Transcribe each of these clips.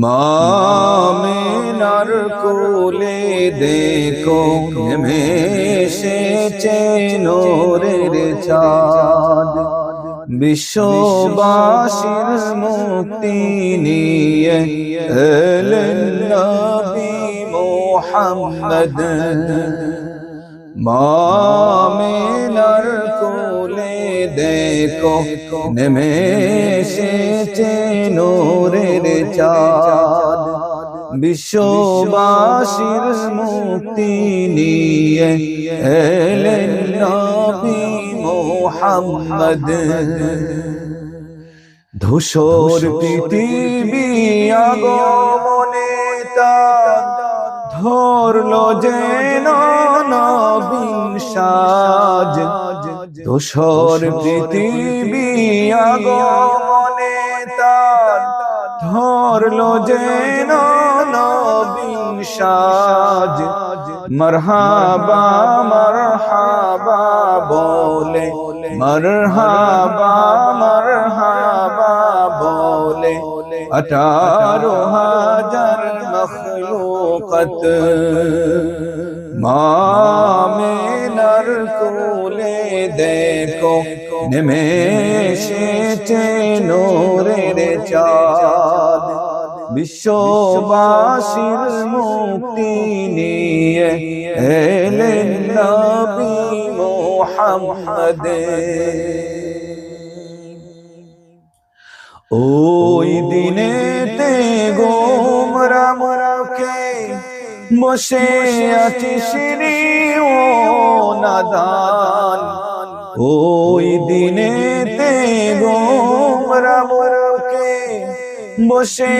মামিনার কোলে দেখো নেমে এসেছে নোরের চাঁদ। বিশ্ববাসীর মুক্তি নিয়ে এলেন নবী মোহাম্মদ। মামিনার কোলে দেখো নেমে এসেছে নোরের চাঁদ। বিশ্ববাসীর মুক্তি নিয়ে এলেন নবী মোহাম্মদ। ধূসর পৃথিবী আগমনে তার ধরল নবীন সাজ ধূসর পৃথিবী আগমনে তার ধরল যেন নবীন সাজ। মরহাবা মরহাবা বলে মরহাবা মরহাবা বলে আঠারো হাজার মখলুকত। মামেনার নেমে এসেছে নোরের চাঁদ। বিশ্ববাসীর মুক্তি নিয়ে এলেন নবী মোহাম্মদ। ওই দিনেতে গোমরা মরাকে বসে আছি শ্রী ও নাদান। ওই দিনেতে গোমরা মরাকে বসে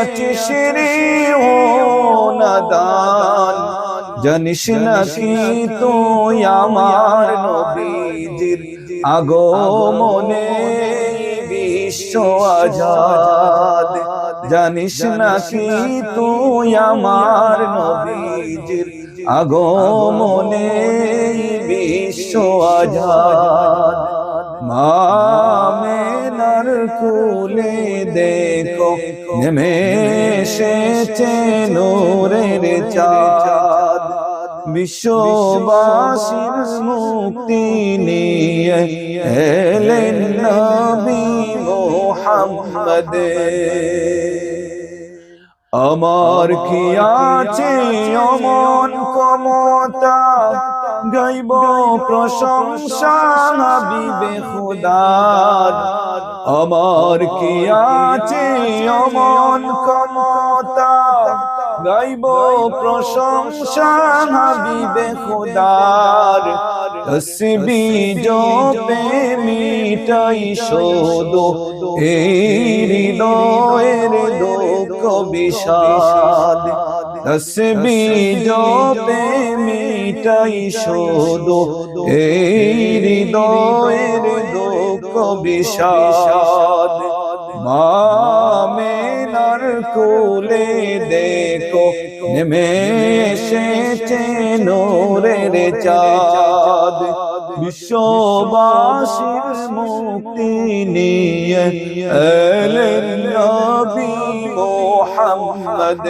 আছি শ্রী ও নাদান। জানিস নাকি তুই আমার নবীজির আগমনে বিশ্ব আজাদ? জানিস নাকি তুই আমার নবীজির আগমনে বিশ্ব আজাদ। মামেনার কুলে দেখো নেমে এসেছে নূরের চাঁদ। বিশ্ববাসীর মুক্তি নিয়ে এলেন নবী মোহাম্মদ। আমার কি আছে অমন কমতা গাইব প্রশংসা হাবিবে খুদার। আমার কি আছে অমন কমতা গাইব প্রশংসা হাবিবে খুদার। তসবি জপে মিটাই শোদ এই হৃদয়ের দুঃখ বিষাদ তসবি জপে মিটাই শোদ এই হৃদয়ের দুঃখ বিষাদ মামেনার কোলে দেখো নেমে এসেছে নোরের চাঁদ বিশ্ববাসীর মুক্তি নিয়ে এলেন নবী মোহাম্মদ